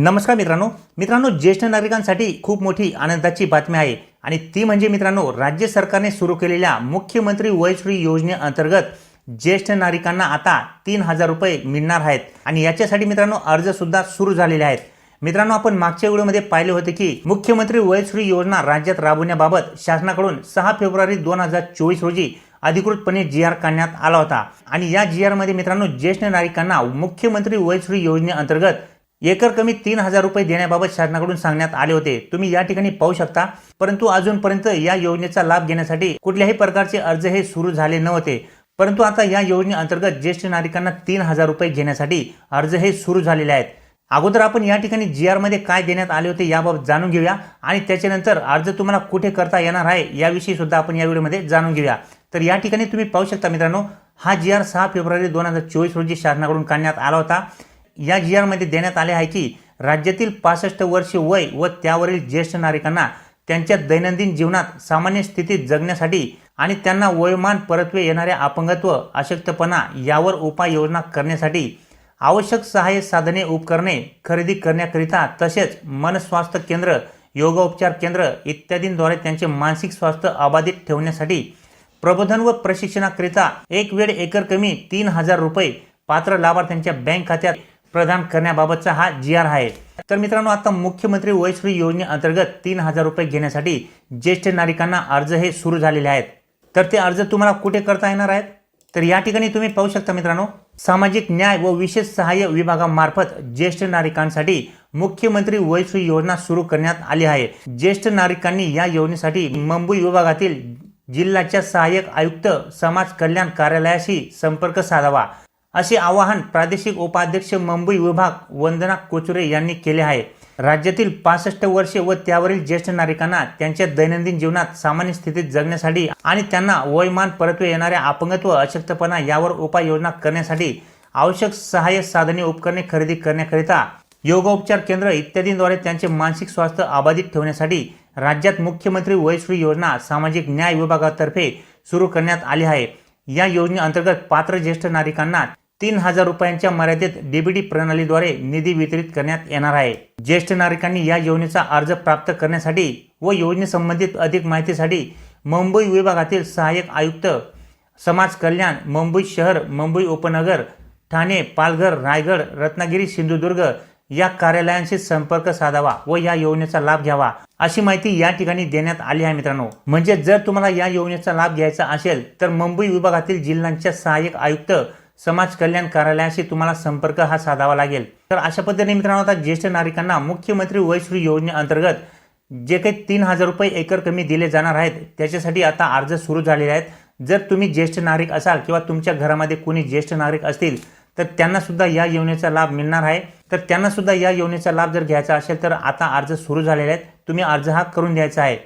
नमस्कार मित्रांनो. मित्रांनो ज्येष्ठ नागरिकांसाठी खूप मोठी आनंदाची बातमी आहे. आणि ती म्हणजे मित्रांनो राज्य सरकारने सुरू केलेल्या मुख्यमंत्री वयश्री योजनेअंतर्गत ज्येष्ठ नागरिकांना आता तीन हजार रुपये मिळणार आहेत. आणि याच्यासाठी मित्रांनो अर्जसुद्धा सुरू झालेले आहेत. मित्रांनो आपण मागच्या व्हिडिओमध्ये पाहिले होते की मुख्यमंत्री वयश्री योजना राज्यात राबवण्याबाबत शासनाकडून सहा फेब्रुवारी दोन हजार चोवीस रोजी अधिकृतपणे जी आर काढण्यात आला होता. आणि या जी आरमध्ये मित्रांनो ज्येष्ठ नागरिकांना मुख्यमंत्री वयश्री योजनेअंतर्गत एकर कमी तीन हजार रुपये देण्याबाबत शासनाकडून सांगण्यात आले होते. तुम्ही या ठिकाणी पाहू शकता परंतु अजूनपर्यंत या योजनेचा लाभ घेण्यासाठी कुठल्याही प्रकारचे अर्ज हे सुरू झाले नव्हते. परंतु आता या योजनेअंतर्गत ज्येष्ठ नागरिकांना तीन हजार रुपये घेण्यासाठी अर्ज हे सुरू झालेले आहेत. अगोदर आपण या ठिकाणी जी आरमध्ये काय देण्यात आले होते याबाबत जाणून घेऊया आणि त्याच्यानंतर अर्ज तुम्हाला कुठे करता येणार आहे याविषयी सुद्धा आपण या व्हिडिओमध्ये जाणून घेऊया. तर या ठिकाणी तुम्ही पाहू शकता मित्रांनो हा जी आर सहा फेब्रुवारी दोन हजार चोवीस रोजी शासनाकडून काढण्यात आला होता. या जी आरमध्ये देण्यात आले आहे की राज्यातील पासष्ट वर्ष वय व त्यावरील ज्येष्ठ नागरिकांना त्यांच्या दैनंदिन जीवनात सामान्य स्थितीत जगण्यासाठी आणि त्यांना वयोमान परत्वे येणाऱ्या अपंगत्व अशक्तपणा यावर उपाययोजना करण्यासाठी आवश्यक सहाय्य साधने उपकरणे खरेदी करण्याकरिता तसेच मनस्वास्थ्य केंद्र योगोपचार केंद्र इत्यादींद्वारे त्यांचे मानसिक स्वास्थ्य अबाधित ठेवण्यासाठी प्रबोधन व प्रशिक्षणाकरिता एक वेळ एकर कमी तीन हजार रुपये पात्र लाभार्थ्यांच्या बँक खात्यात प्रदान करण्याबाबतचा हा जी आर आहे. तर मित्रांनो आता मुख्यमंत्री वयश्री योजनेअंतर्गत तीन हजार रुपये घेण्यासाठी ज्येष्ठ नागरिकांना अर्ज हे सुरू झालेले आहेत. तर ते अर्ज तुम्हाला कुठे करता येणार आहेत? तर या ठिकाणी तुम्ही पाहू शकता मित्रांनो सामाजिक न्याय व विशेष सहाय्य विभागामार्फत ज्येष्ठ नागरिकांसाठी मुख्यमंत्री वयश्री योजना सुरू करण्यात आली आहे. ज्येष्ठ नागरिकांनी या योजनेसाठी मुंबई विभागातील जिल्ह्याच्या सहाय्यक आयुक्त समाज कल्याण कार्यालयाशी संपर्क साधावा. असे आवाहन प्रादेशिक उपाध्यक्ष मुंबई विभाग वंदना कोचुरे यांनी केले आहे. राज्यातील पासष्ट वर्षे व त्यावरील ज्येष्ठ नागरिकांना त्यांच्या दैनंदिन जीवनात सामान्य स्थितीत जगण्यासाठी आणि त्यांना वयमान परत्वे येणाऱ्या अपंगत्व अशक्तपणा यावर उपाययोजना करण्यासाठी आवश्यक सहाय्य साधने उपकरणे खरेदी करण्याकरिता योगोपचार केंद्र इत्यादींद्वारे त्यांचे मानसिक स्वास्थ्य अबाधित ठेवण्यासाठी राज्यात मुख्यमंत्री वयश्री योजना सामाजिक न्याय विभागातर्फे सुरू करण्यात आली आहे. या योजनेअंतर्गत पात्र ज्येष्ठ नागरिकांना तीन हजार रुपयांच्या मर्यादेत डीबीडी प्रणालीद्वारे निधी वितरित करण्यात येणार आहे. ज्येष्ठ नागरिकांनी या योजनेचा अर्ज प्राप्त करण्यासाठी व योजनेसंबंधित अधिक माहितीसाठी मुंबई विभागातील सहाय्यक आयुक्त समाज कल्याण मुंबई शहर मुंबई उपनगर ठाणे पालघर रायगड रत्नागिरी सिंधुदुर्ग या कार्यालयांशी संपर्क साधावा व या योजनेचा लाभ घ्यावा अशी माहिती या ठिकाणी देण्यात आली आहे मित्रांनो. म्हणजे जर तुम्हाला या योजनेचा लाभ घ्यायचा असेल तर मुंबई विभागातील जिल्ह्यांच्या सहाय्यक आयुक्त समाज कल्याण कार्यालयाशी तुम्हाला संपर्क हा साधावा लागेल. तर अशा पद्धतीने मित्रांनो आता ज्येष्ठ नागरिकांना मुख्यमंत्री वयश्री योजनेअंतर्गत जे काही तीन हजार रुपये एकर कमी दिले जाणार आहेत त्याच्यासाठी आता अर्ज सुरू झालेले आहेत. जर तुम्ही ज्येष्ठ नागरिक असाल किंवा तुमच्या घरामध्ये कोणी ज्येष्ठ नागरिक असतील तर त्यांना सुद्धा या योजनेचा लाभ मिळणार आहे. तर त्यांना सुद्धा या योजनेचा लाभ जर घ्यायचा असेल तर आता अर्ज सुरू झालेले आहेत. तुम्ही अर्ज हा करून द्यायचा आहे.